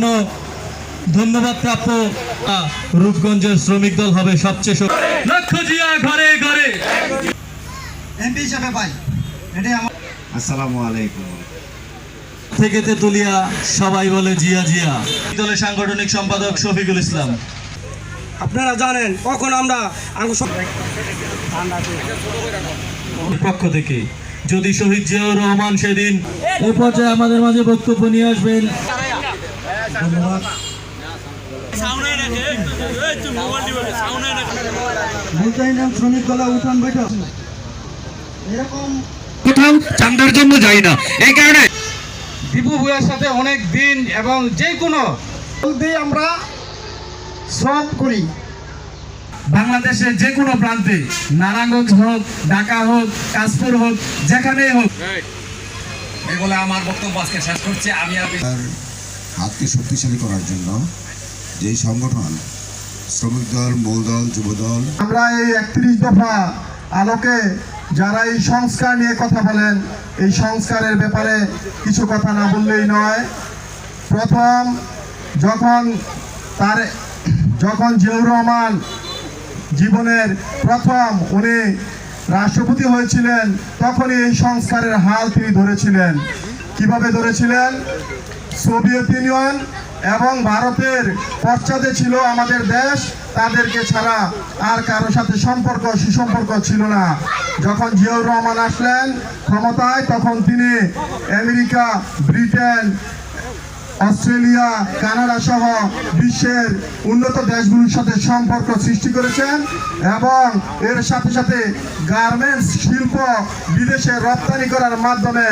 জন্য ধন্যবাদ প্রাপ্য রূপগঞ্জের শ্রমিক দল হবে সবচেয়ে শক্তি- জিয়া ঘরে ঘরে। এমপি হিসাবে পাই। এটাই আমার আসসালামু আলাইকুম। থেকে তেতুলিয়া সবাই বলে জিয়া জিয়া। দলের সাংগঠনিক সম্পাদক শফিকুল ইসলাম। আপনারা জানেন কখন আমরা পক্ষ থেকে যদি শহীদ জিয়াউর রহমান সেদিন এই পর্যায়ে আমাদের মাঝে বক্তব্য নিয়ে আসবেন। কোথাও চান্দার জন্য যাই না এই কারণে দীপু ভূয়ার সাথে অনেক দিন এবং যে কোনো দিয়ে আমরা শ্রম করি বাংলাদেশের যে কোনো প্রান্তে নারায়ণগঞ্জ হোক ঢাকা হোক কাশপুর হোক, যেখানেই হোক। এগুলো আমার বক্তব্য আজকে শেষ করছি। আমি আর হাতকে শক্তিশালী করার জন্য যেই সংগঠন, শ্রমিক দল, মূল দল, যুব দল। আমরা এই একত্রিশ দফা আলোকে যারা এই সংস্কার নিয়ে কথা বলেন, এই সংস্কারের ব্যাপারে কিছু কথা না বললেই নয়। প্রথম, যখন তার, যখন জিয়াউর রহমান জীবনের প্রথম উনি রাষ্ট্রপতি হয়েছিলেন, তখনই এই সংস্কারের হাল তিনি ধরেছিলেন। কীভাবে ধরেছিলেন? সোভিয়েত ইউনিয়ন এবং ভারতের পশ্চাতে ছিল আমাদের দেশ, তাদেরকে ছাড়া আর কারও সাথে সম্পর্ক, সুসম্পর্ক ছিল না। যখন জিয়াউর রহমান আসলেন ক্ষমতায়, তখন তিনি আমেরিকা, ব্রিটেন, অস্ট্রেলিয়া, কানাডা সহ বিশ্বের উন্নত দেশগুলোর সাথে সম্পর্ক সৃষ্টি করেছেন এবং এর সাথে সাথে গার্মেন্টস, শিল্প বিদেশে রপ্তানি করার মাধ্যমে